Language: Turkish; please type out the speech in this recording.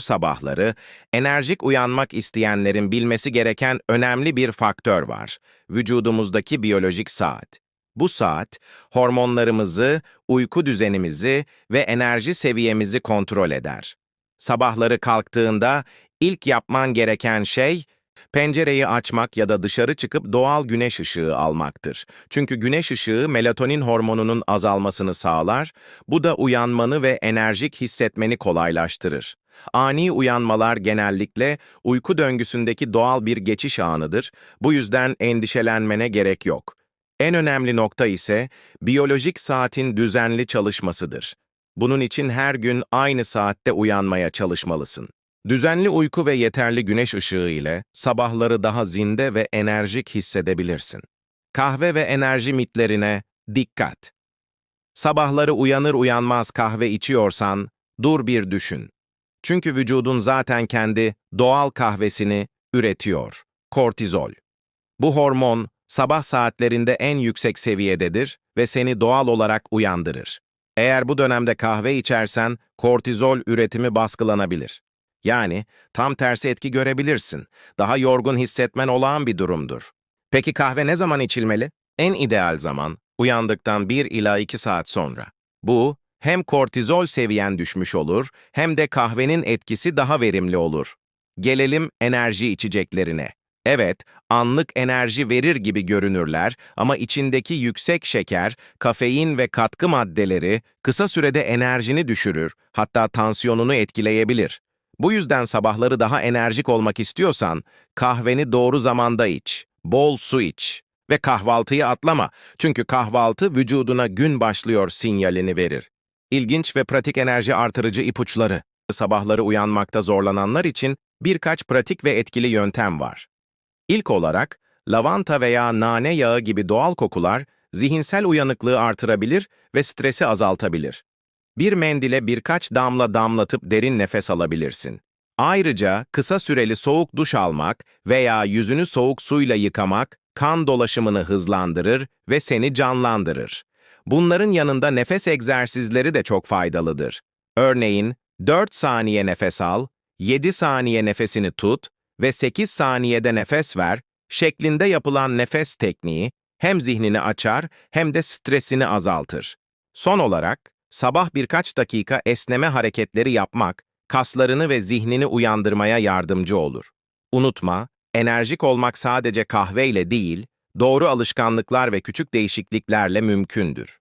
sabahları enerjik uyanmak isteyenlerin bilmesi gereken önemli bir faktör var. Vücudumuzdaki biyolojik saat. Bu saat, hormonlarımızı, uyku düzenimizi ve enerji seviyemizi kontrol eder. Sabahları kalktığında ilk yapman gereken şey, pencereyi açmak ya da dışarı çıkıp doğal güneş ışığı almaktır. Çünkü güneş ışığı melatonin hormonunun azalmasını sağlar, bu da uyanmanı ve enerjik hissetmeni kolaylaştırır. Ani uyanmalar genellikle uyku döngüsündeki doğal bir geçiş anıdır, bu yüzden endişelenmene gerek yok. En önemli nokta ise biyolojik saatin düzenli çalışmasıdır. Bunun için her gün aynı saatte uyanmaya çalışmalısın. Düzenli uyku ve yeterli güneş ışığı ile sabahları daha zinde ve enerjik hissedebilirsin. Kahve ve enerji mitlerine dikkat. Sabahları uyanır uyanmaz kahve içiyorsan dur bir düşün. Çünkü vücudun zaten kendi doğal kahvesini üretiyor. Kortizol. Bu hormon sabah saatlerinde en yüksek seviyededir ve seni doğal olarak uyandırır. Eğer bu dönemde kahve içersen kortizol üretimi baskılanabilir. Yani tam tersi etki görebilirsin. Daha yorgun hissetmen olağan bir durumdur. Peki kahve ne zaman içilmeli? En ideal zaman uyandıktan 1 ila 2 saat sonra. Bu hem kortizol seviyen düşmüş olur hem de kahvenin etkisi daha verimli olur. Gelelim enerji içeceklerine. Evet, anlık enerji verir gibi görünürler ama içindeki yüksek şeker, kafein ve katkı maddeleri kısa sürede enerjini düşürür, hatta tansiyonunu etkileyebilir. Bu yüzden sabahları daha enerjik olmak istiyorsan kahveni doğru zamanda iç, bol su iç ve kahvaltıyı atlama. Çünkü kahvaltı vücuduna gün başlıyor sinyalini verir. İlginç ve pratik enerji artırıcı ipuçları. Sabahları uyanmakta zorlananlar için birkaç pratik ve etkili yöntem var. İlk olarak, lavanta veya nane yağı gibi doğal kokular zihinsel uyanıklığı artırabilir ve stresi azaltabilir. Bir mendile birkaç damla damlatıp derin nefes alabilirsin. Ayrıca kısa süreli soğuk duş almak veya yüzünü soğuk suyla yıkamak kan dolaşımını hızlandırır ve seni canlandırır. Bunların yanında nefes egzersizleri de çok faydalıdır. Örneğin 4 saniye nefes al, 7 saniye nefesini tut ve 8 saniyede nefes ver şeklinde yapılan nefes tekniği hem zihnini açar hem de stresini azaltır. Son olarak, sabah birkaç dakika esneme hareketleri yapmak, kaslarını ve zihnini uyandırmaya yardımcı olur. Unutma, enerjik olmak sadece kahveyle değil, doğru alışkanlıklar ve küçük değişikliklerle mümkündür.